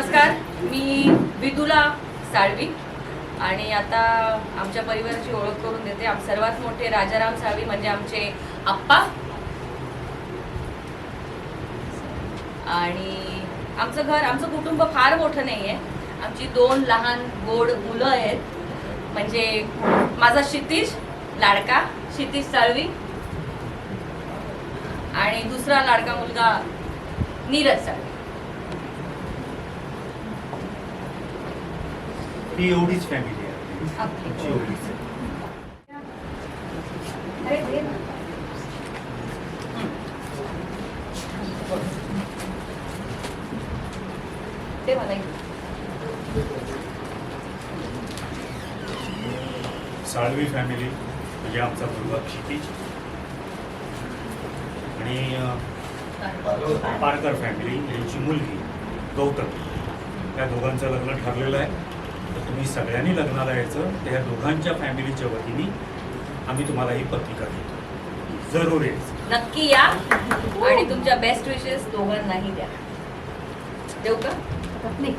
नमस्कार मी विदुला साळवी आणि आता आमच्या परिवाराची ओळख करून देते. आम सर्वात मोठे राजाराम साळवी म्हणजे आमचे आप्पा. आणि आमचं घर आमचं कुटुंब फार मोठं नाही आहे आमची दोन लहान गोड मुलं आहेत. म्हणजे माझा क्षितिज लाडका क्षितिज साळवी. आणि दुसरा लाडका मुलगा नीरज साळवी. ही एवढीच फॅमिली आहे. आमची एवढीच आहे. साळवी फॅमिली म्हणजे आमचा मुलगा क्षितिज आणि पारकर. फॅमिली यांची मुलगी गौतम. त्या दोघांचं लग्न ठरलेलं आहे. तर तुम्ही सगळ्यांनी लग्नाला यायचं त्या दोघांच्या फॅमिलीच्या वतीने आम्ही तुम्हाला ही पत्रिका देतो. जरूर यायचं नक्की या. आणि तुमच्या बेस्ट विशेस दोघांनाही द्या. देऊ का? नाही.